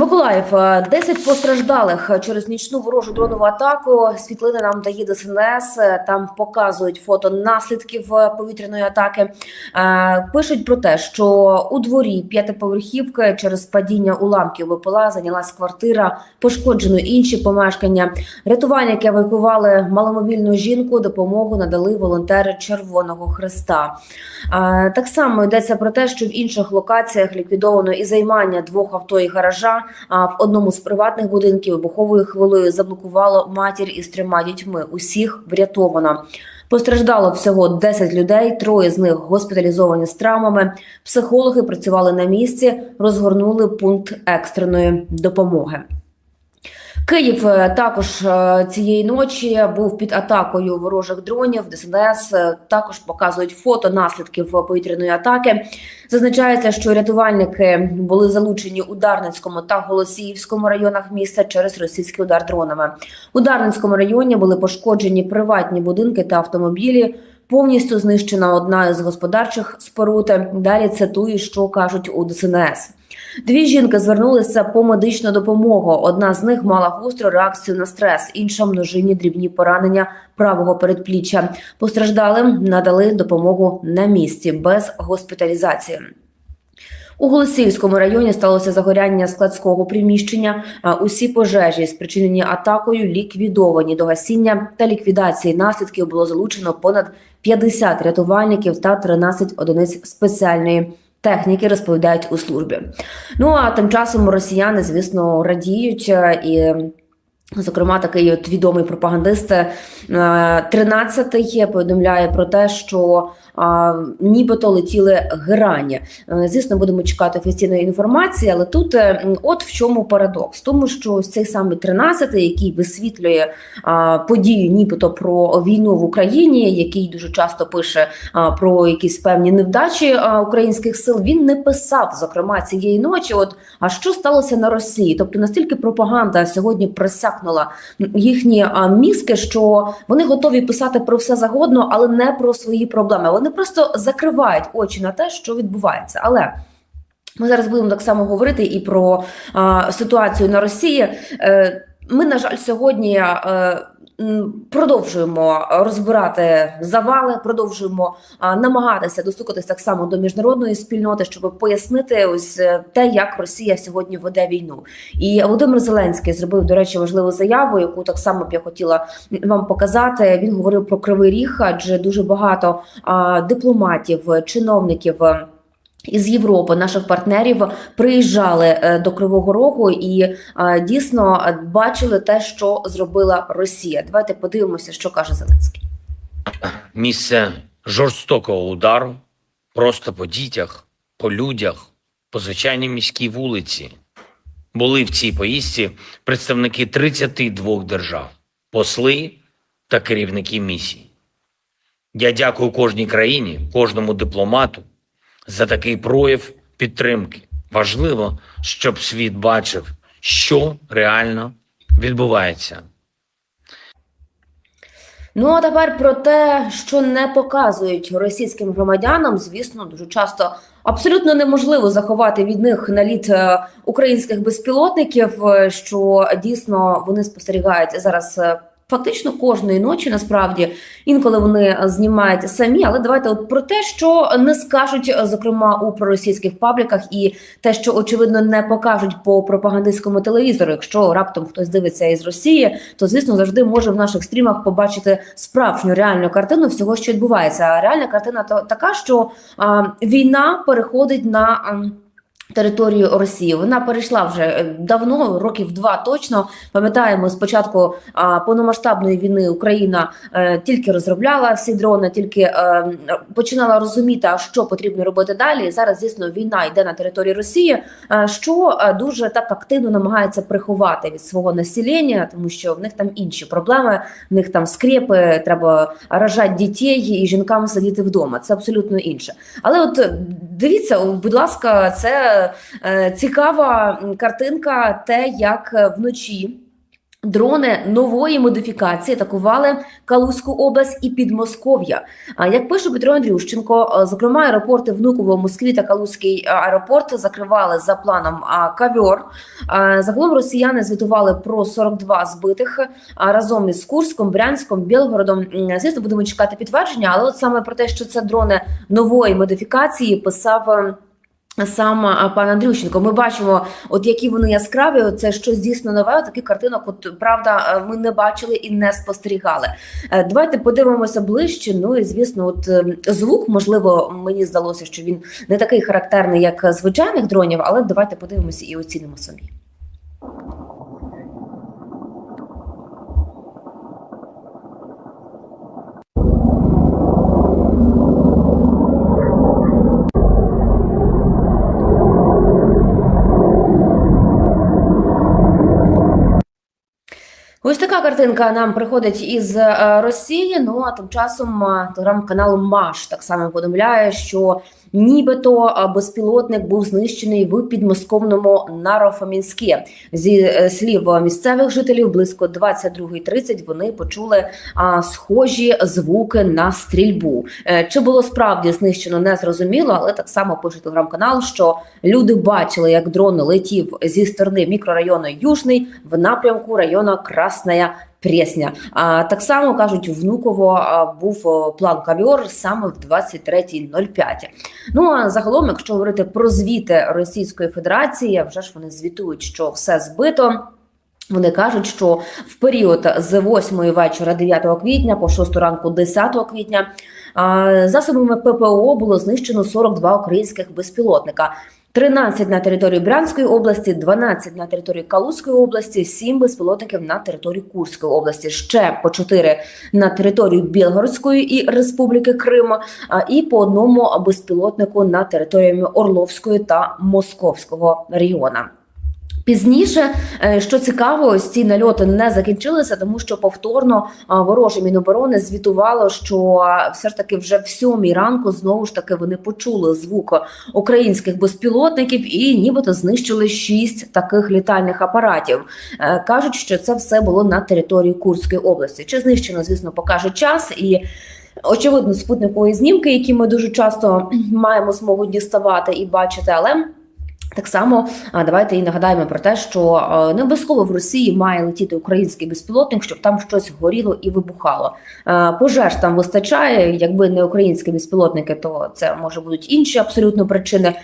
Миколаїв, е, 10 постраждалих через нічну ворожу дронову атаку. Світлини нам дає ДСНС. е, Там показують фото наслідків е, повітряної атаки. Е, Пишуть про те, що у дворі п'ятиповерхівки через падіння уламків БПЛА зайнялась квартира, пошкоджено інші помешкання. Рятувальники евакуювали маломобільну жінку. Допомогу надали волонтери Червоного Христа. Е, Так само йдеться про те, що в інших локаціях ліквідовано і займання двох авто і гаража. В одному з приватних будинків вибуховою хвилею заблокувало матір із трьома дітьми. Усіх врятовано. Постраждало всього 10 людей. Троє з них госпіталізовані з травмами. Психологи працювали на місці, розгорнули пункт екстреної допомоги. Київ е, також е, цієї ночі був під атакою ворожих дронів. ДСНС е, також показують фото наслідків повітряної атаки. Зазначається, що рятувальники були залучені у Дарницькому та Голосіївському районах міста через російський удар дронами. У Дарницькому районі були пошкоджені приватні будинки та автомобілі. Повністю знищена одна із господарчих споруд. Далі цитую, що кажуть у ДСНС. Дві жінки звернулися по медичну допомогу. Одна з них мала гостру реакцію на стрес, інша множинні дрібні поранення правого передпліччя. Постраждалим надали допомогу на місці без госпіталізації. У Голосіївському районі сталося загоряння складського приміщення. Усі пожежі, спричинені атакою, ліквідовані до гасіння та ліквідації наслідків було залучено понад 50 рятувальників та 13 одиниць спеціальної техніки, розповідають у службі. Ну а тим часом росіяни, звісно, радіють е, і. Зокрема, такий от відомий пропагандист е, 13-й повідомляє про те, що а, нібито летіли грані. Е, Звісно, будемо чекати офіційної інформації, але тут е, от в чому парадокс, тому що ось цей самий 13-й, який висвітлює а, подію, нібито про війну в Україні, який дуже часто пише а, про якісь певні невдачі а, українських сил, він не писав зокрема цієї ночі. От а що сталося на Росії? Тобто настільки пропаганда сьогодні просякнула їхні мізки, що вони готові писати про все загодно, але не про свої проблеми. Вони просто закривають очі на те, що відбувається. Але ми зараз будемо так само говорити і про ситуацію на Росії. Е, ми, на жаль, сьогодні. Е, Продовжуємо розбирати завали, продовжуємо намагатися достукатись так само до міжнародної спільноти, щоб пояснити ось е, те, як Росія сьогодні веде війну. І Володимир Зеленський зробив, до речі, важливу заяву, яку так само б я хотіла вам показати. Він говорив про кривий ріг, адже дуже багато дипломатів, чиновників. Із Європи наших партнерів приїжджали е, до Кривого Рогу і е, дійсно е, бачили те, що зробила Росія. Давайте подивимося, що каже Зеленський. місце жорстокого удару просто по дітях, по людях, по звичайній міській вулиці. Були в цій поїздці представники 32 держав, посли та керівники місій. Я дякую кожній країні, кожному дипломату за такий прояв підтримки. Важливо, щоб світ бачив, що реально відбувається. Ну а тепер про те, що не показують російським громадянам, звісно, дуже часто абсолютно неможливо заховати від них наліт е, українських безпілотників, е, що дійсно вони спостерігають зараз. Е, Фактично кожної ночі насправді інколи вони знімають самі, але давайте от про те, що не скажуть, е, зокрема у проросійських пабліках, і те, що очевидно не покажуть по пропагандистському телевізору. Якщо раптом хтось дивиться із Росії, то звісно завжди може в наших стрімах побачити справжню реальну картину всього, що відбувається. А реальна картина то така, що а, війна переходить на. а, Територію Росії вона перейшла вже е, давно, років два точно. Пам'ятаємо, спочатку повномасштабної війни Україна е, тільки розробляла всі дрони, тільки е, починала розуміти, що потрібно робити далі. Зараз, звісно, війна йде на території Росії, що дуже так активно намагається приховати від свого населення, тому що в них там інші проблеми, в них там скрепи, треба рожати дітей і жінкам сидіти вдома. Це абсолютно інше. Але от дивіться, будь ласка, це цікава картинка, те, як е, вночі. Дрони нової модифікації атакували Калузьку область і Підмосков'я. Як пише Петро Андрющенко, е, зокрема аеропорти Внуково, Москві та Калузький е, аеропорт закривали за планом кавьор. Загалом росіяни звітували про 42 збитих разом із Курском, Брянськом, Білгородом. Звісно, будемо чекати підтвердження, але от саме про те, що це дрони нової модифікації, писав. Е, Сам пан Андрющенко, ми бачимо, от які вони яскраві. Це щось дійсно нове. Таких картинок, от правда, е, ми не бачили і не спостерігали. Е, Давайте подивимося ближче. Ну і звісно, от е, звук, можливо, мені здалося, що він не такий характерний, як звичайних дронів, але давайте подивимося і оцінимо самі. Ось така картинка нам приходить із е, Росії. Ну а тим часом е, телеграм-канал Маш так само повідомляє, що нібито безпілотник був знищений в підмосковному Нарофамінське. Зі е, слів місцевих жителів, близько 22.30 вони почули схожі звуки на стрільбу. Е, Чи було справді знищено, не зрозуміло, але так само пише телеграм-канал, що люди бачили, як дрон летів зі сторони мікрорайону Южний в напрямку району Красная Пресня. А так само кажуть, внуково був план кавіор саме в 23.05. Ну а загалом, якщо говорити про звіти Російської Федерації, вже ж вони звітують, що все збито. Вони кажуть, що в період з 8 вечора 9 квітня по 6 ранку 10 квітня засобами ППО було знищено 42 українських безпілотника. 13 на території Брянської області, 12 на території Калузької області, 7 безпілотників на території Курської області, ще по 4 на територію Білгородської і Республіки Крим, і по одному безпілотнику на територіями Орловської та Московського регіона. Пізніше, е, що цікаво, ось ці нальоти не закінчилися, тому що повторно а, вороже міноборони звітувало, що все ж таки вже в сьомій ранку знову ж таки вони почули звук українських безпілотників і нібито знищили шість таких літальних апаратів. Е, Кажуть, що це все було на території Курської області. Чи знищено, звісно, покаже час і. Очевидно, спутникові знімки, які ми дуже часто маємо змогу діставати і бачити, але так само давайте і нагадаємо про те, що е, не обов'язково в Росії має летіти український безпілотник, щоб там щось горіло і вибухало. Е, Пожеж там вистачає. Якби не українські безпілотники, то це може будуть інші абсолютно причини.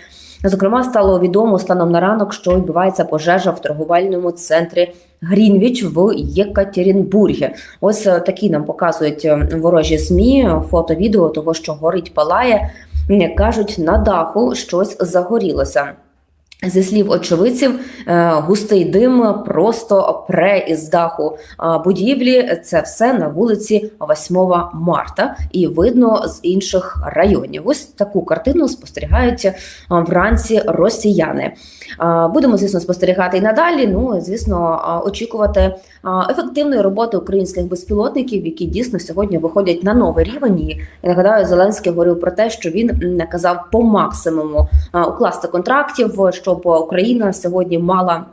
Зокрема, стало відомо станом на ранок, що відбувається пожежа в торговельному центрі Грінвіч в Єкатеринбургі. Ось е, такі нам показують ворожі змі, фото, відео того, що горить, палає. Кажуть, на даху щось загорілося. Зі слів очевидців, е, густий дим просто пре із даху будівлі. Це все на вулиці 8 марта, і видно з інших районів. Ось таку картину спостерігають вранці росіяни. Будемо, звісно, спостерігати і надалі. Ну, звісно, очікувати ефективної роботи українських безпілотників, які дійсно сьогодні виходять на новий рівень. І я нагадаю, Зеленський говорив про те, що він наказав по максимуму укласти контрактів, щоб Україна сьогодні мала.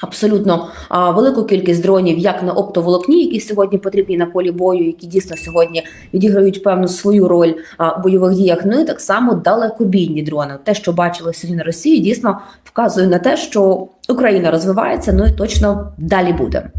Абсолютно а, велику кількість дронів, як на оптоволокні, які сьогодні потрібні на полі бою, які дійсно сьогодні відіграють певну свою роль а, у бойових діях. Ну і так само далекобійні дрони. Те, що бачили сьогодні на Росії, дійсно вказує на те, що Україна розвивається, ну і точно далі буде.